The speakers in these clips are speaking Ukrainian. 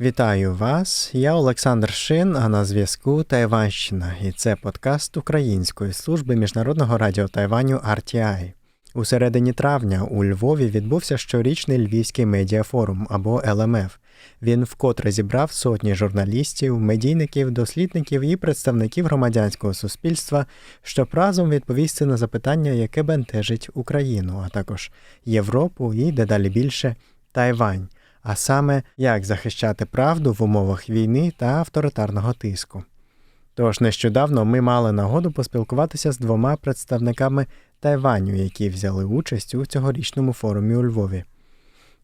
Вітаю вас. Я Олександр Шин, а на зв'язку Тайванщина, і це подкаст Української служби міжнародного радіо Тайваню RTI. У середині травня у Львові відбувся щорічний Львівський медіафорум або ЛМФ. Він вкотре зібрав сотні журналістів, медійників, дослідників і представників громадянського суспільства, щоб разом відповісти на запитання, яке бентежить Україну, а також Європу і дедалі більше Тайвань а саме як захищати правду в умовах війни та авторитарного тиску. Тож нещодавно ми мали нагоду поспілкуватися з двома представниками Тайваню, які взяли участь у цьогорічному форумі у Львові.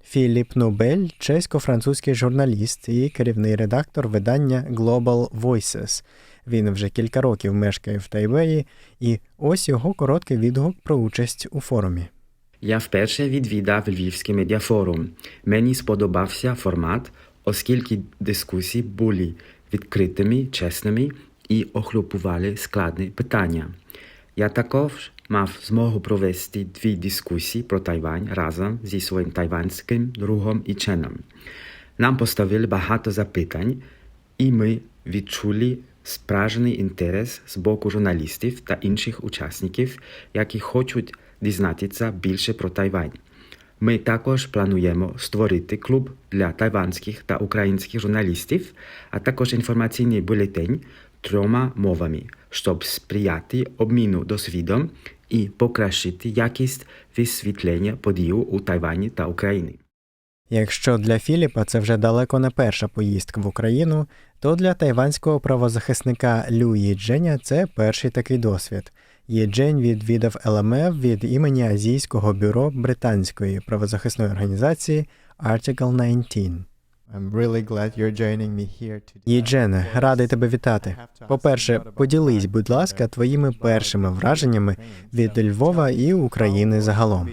Філіп Нубель, чесько-французький журналіст і керівний редактор видання Global Voices. Він вже кілька років мешкає в Тайбеї, і ось його короткий відгук про участь у форумі. Я вперше відвідав Львівський медіафорум. Мені сподобався формат, оскільки дискусії були відкритими, чесними і охлюпували складні питання. Я також мав змогу провести дві дискусії про Тайвань разом зі своїм тайванським другом і членом. Нам поставили багато запитань, і ми відчули справжній інтерес з боку журналістів та інших учасників, які хочуть дізнатися більше про Тайвань. Ми також плануємо створити клуб для тайванських та українських журналістів, а також інформаційний бюлетень трьома мовами, щоб сприяти обміну досвідом і покращити якість висвітлення подій у Тайвані та Україні. Якщо для Філіпа це вже далеко не перша поїздка в Україну, то для тайванського правозахисника Лю Їдженя це перший такий досвід. Єджень відвідав ЛМФ від імені Азійського бюро британської правозахисної організації Article 19. I'm really glad you're joining me here today. Єджене, радий тебе вітати. По-перше, поділись, будь ласка, твоїми першими враженнями від Львова і України загалом.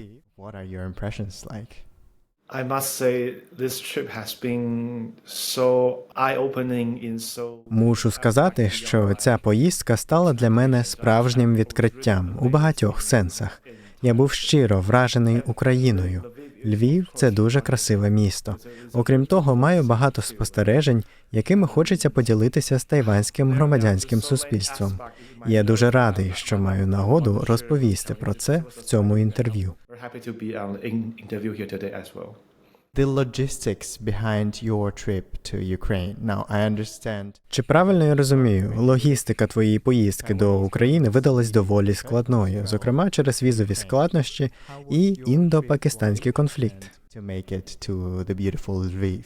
Мушу сказати, що ця поїздка стала для мене справжнім відкриттям у багатьох сенсах. Я був щиро вражений Україною. Львів це дуже красиве місто. Окрім того, маю багато спостережень, якими хочеться поділитися з тайванським громадянським суспільством. Я дуже радий, що маю нагоду розповісти про це в цьому інтерв'ю. Happy to be on in- interview here today as well. The logistics behind your trip to Ukraine. Now, I understand Чи правильно я розумію, логістика твоєї поїздки до України видалась доволі складною, зокрема через візові складнощі і індо-пакистанський конфлікт. to make it to the beautiful Lviv.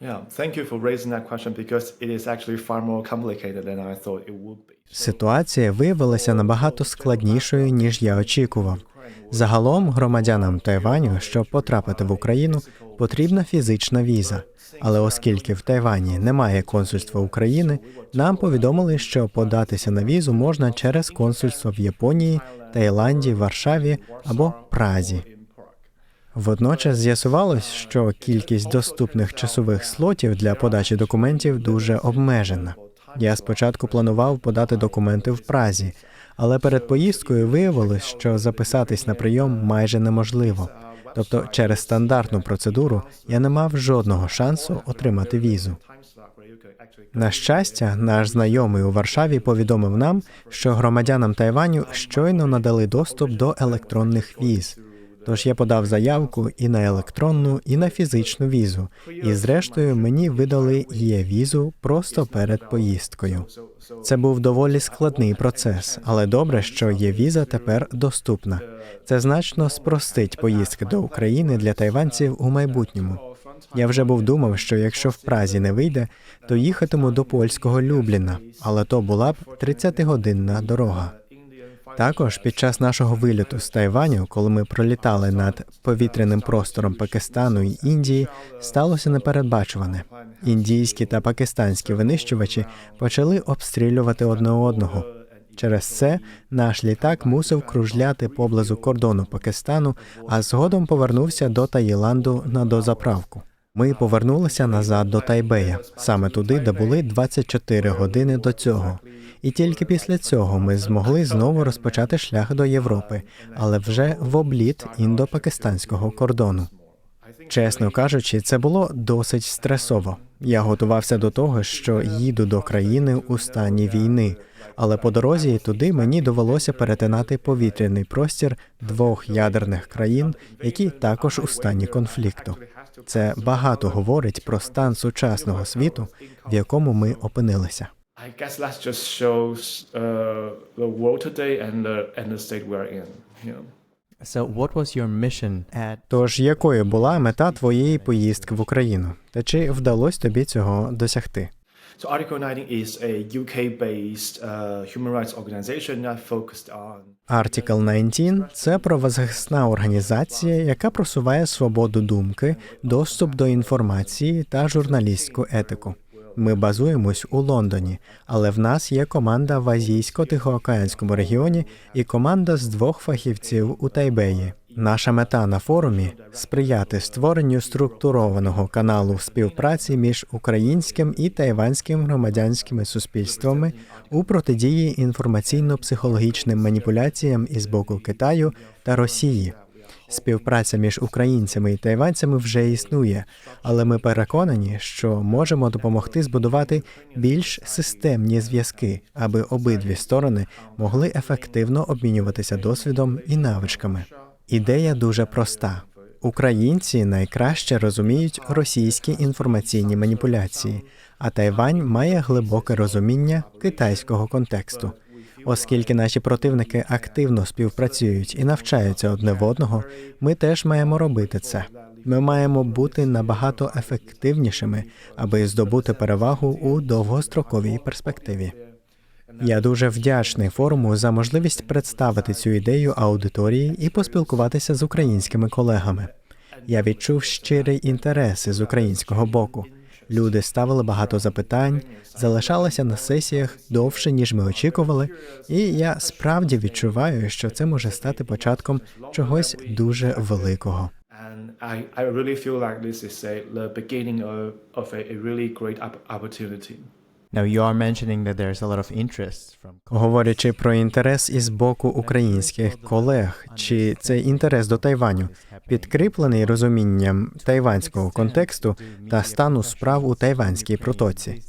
Yeah, thank you for raising that question because it is actually far more complicated than I thought it would be. Ситуація виявилася набагато складнішою, ніж я очікував. Загалом громадянам Тайваню, щоб потрапити в Україну, потрібна фізична віза. Але оскільки в Тайвані немає консульства України, нам повідомили, що податися на візу можна через консульство в Японії, Таїланді, Варшаві або Празі. Водночас з'ясувалось, що кількість доступних часових слотів для подачі документів дуже обмежена. Я спочатку планував подати документи в Празі, але перед поїздкою виявилось, що записатись на прийом майже неможливо. Тобто, через стандартну процедуру я не мав жодного шансу отримати візу. На щастя, наш знайомий у Варшаві повідомив нам, що громадянам Тайваню щойно надали доступ до електронних віз. Тож я подав заявку і на електронну, і на фізичну візу. І зрештою мені видали є візу просто перед поїздкою. Це був доволі складний процес, але добре, що є віза тепер доступна. Це значно спростить поїздки до України для тайванців у майбутньому. Я вже був думав, що якщо в Празі не вийде, то їхатиму до польського Любліна, але то була б 30-годинна дорога. Також під час нашого виліту з Тайваню, коли ми пролітали над повітряним простором Пакистану і Індії, сталося непередбачуване. Індійські та пакистанські винищувачі почали обстрілювати одне одного. Через це наш літак мусив кружляти поблизу кордону Пакистану, а згодом повернувся до Таїланду на дозаправку. Ми повернулися назад до Тайбея, саме туди, де були 24 години до цього. І тільки після цього ми змогли знову розпочати шлях до Європи, але вже в обліт індо-пакистанського кордону. Чесно кажучи, це було досить стресово. Я готувався до того, що їду до країни у стані війни, але по дорозі туди мені довелося перетинати повітряний простір двох ядерних країн, які також у стані конфлікту. Це багато говорить про стан сучасного світу, в якому ми опинилися. I guess that just shows uh, the world today and the and the state we're in. You know. So, what was your mission at Тож якою була мета твоєї поїздки в Україну? Та чи вдалося тобі цього досягти? So Article 19 is a UK-based uh, human rights organization that focused on Article 19 – це правозахисна організація, яка просуває свободу думки, доступ до інформації та журналістську етику. Ми базуємось у Лондоні, але в нас є команда в Азійсько-Тихоокеанському регіоні і команда з двох фахівців у Тайбеї. Наша мета на форумі сприяти створенню структурованого каналу співпраці між українським і тайванським громадянськими суспільствами у протидії інформаційно-психологічним маніпуляціям із боку Китаю та Росії. Співпраця між українцями і тайванцями вже існує, але ми переконані, що можемо допомогти збудувати більш системні зв'язки, аби обидві сторони могли ефективно обмінюватися досвідом і навичками. Ідея дуже проста. Українці найкраще розуміють російські інформаційні маніпуляції, а Тайвань має глибоке розуміння китайського контексту. Оскільки наші противники активно співпрацюють і навчаються одне в одного, ми теж маємо робити це. Ми маємо бути набагато ефективнішими, аби здобути перевагу у довгостроковій перспективі. Я дуже вдячний форуму за можливість представити цю ідею аудиторії і поспілкуватися з українськими колегами. Я відчув щирий інтерес із українського боку. Люди ставили багато запитань, залишалися на сесіях довше, ніж ми очікували, і я справді відчуваю, що це може стати початком чогось дуже великого. Now, you are mentioning that there's a lot of interest from Говорячи про інтерес із боку українських колег, чи цей інтерес до Тайваню підкріплений розумінням тайванського контексту та стану справ у тайванській протоці.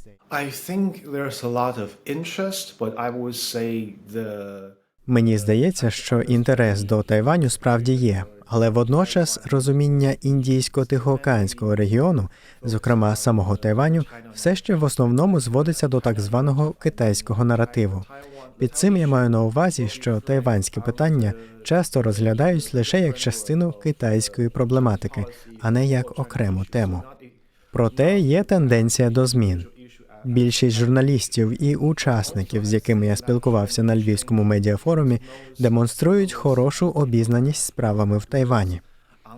Мені здається, що інтерес до Тайваню справді є, але водночас розуміння індійсько-тихоокеанського регіону, зокрема самого Тайваню, все ще в основному зводиться до так званого китайського наративу. Під цим я маю на увазі, що тайванське питання часто розглядають лише як частину китайської проблематики, а не як окрему тему. Проте є тенденція до змін. Більшість журналістів і учасників, з якими я спілкувався на львівському медіафорумі, демонструють хорошу обізнаність справами в Тайвані.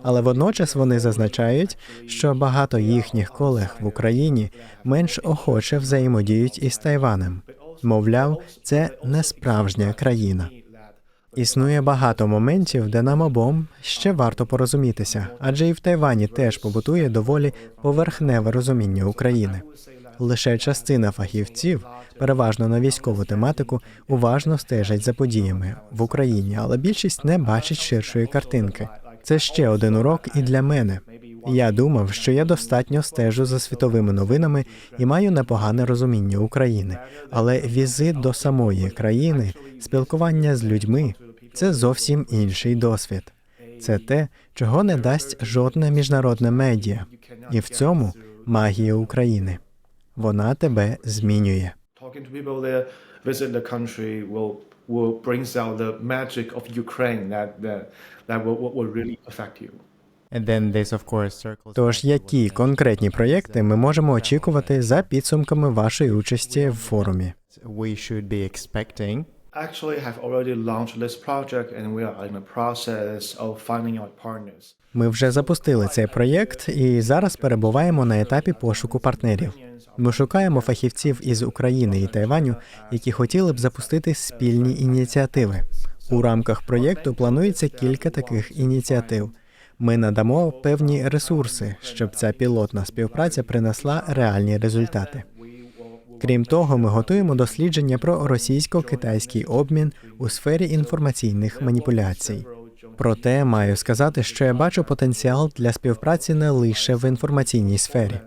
Але водночас вони зазначають, що багато їхніх колег в Україні менш охоче взаємодіють із Тайванем. Мовляв, це не справжня країна. Існує багато моментів, де нам обом ще варто порозумітися, адже і в Тайвані теж побутує доволі поверхневе розуміння України. Лише частина фахівців, переважно на військову тематику, уважно стежать за подіями в Україні, але більшість не бачить ширшої картинки. Це ще один урок і для мене. Я думав, що я достатньо стежу за світовими новинами і маю непогане розуміння України. Але візит до самої країни, спілкування з людьми це зовсім інший досвід. Це те, чого не дасть жодне міжнародне медіа, і в цьому магія України. Вона тебе змінює. will brings out the magic of Ukraine that that that will, will really affect you. And then this, of course, circles. Тож, які конкретні проєкти ми можемо очікувати за підсумками вашої участі в форумі? we should be. Actually, have already launched this project, and we are in the process of finding out partners. Ми вже запустили цей проєкт і зараз перебуваємо на етапі пошуку партнерів. Ми шукаємо фахівців із України і Тайваню, які хотіли б запустити спільні ініціативи. У рамках проєкту планується кілька таких ініціатив. Ми надамо певні ресурси, щоб ця пілотна співпраця принесла реальні результати. Крім того, ми готуємо дослідження про російсько-китайський обмін у сфері інформаційних маніпуляцій. Проте маю сказати, що я бачу потенціал для співпраці не лише в інформаційній сфері.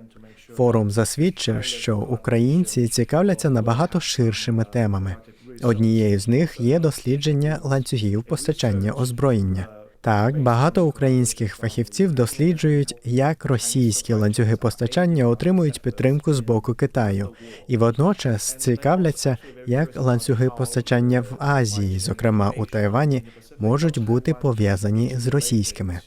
Форум засвідчив, що українці цікавляться набагато ширшими темами. Однією з них є дослідження ланцюгів постачання озброєння. Так, багато українських фахівців досліджують, як російські ланцюги постачання отримують підтримку з боку Китаю, і водночас цікавляться, як ланцюги постачання в Азії, зокрема у Тайвані, можуть бути пов'язані з російськими.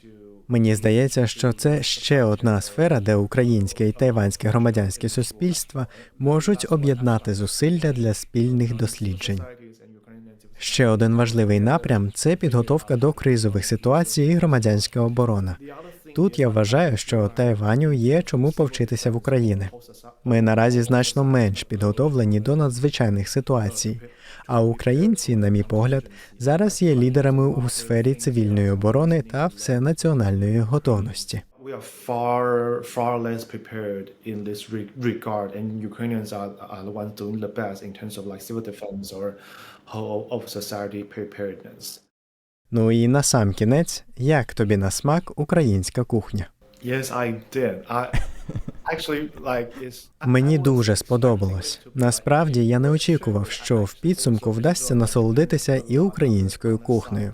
Мені здається, що це ще одна сфера, де українське і тайванське громадянське суспільства можуть об'єднати зусилля для спільних досліджень. Ще один важливий напрям це підготовка до кризових ситуацій і громадянська оборона. Тут я вважаю, що Тайваню є чому повчитися в Україні. Ми наразі значно менш підготовлені до надзвичайних ситуацій. А українці, на мій погляд, зараз є лідерами у сфері цивільної оборони та всенаціональної готовності. Of society preparedness. Ну і на сам кінець, як тобі на смак українська кухня? Yes, I did. I. Мені дуже сподобалось. Насправді я не очікував, що в підсумку вдасться насолодитися і українською кухнею.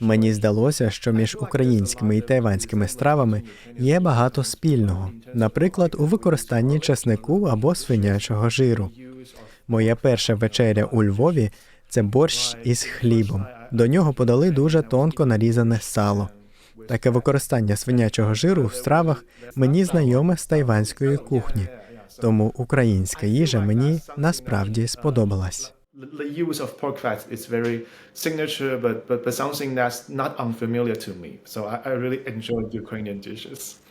Мені здалося, що між українськими і тайванськими стравами є багато спільного, наприклад, у використанні чеснику або свинячого жиру. Моя перша вечеря у Львові це борщ із хлібом. До нього подали дуже тонко нарізане сало. Таке використання свинячого жиру в стравах мені знайоме з тайванської кухні, тому українська їжа мені насправді сподобалась. Dishes.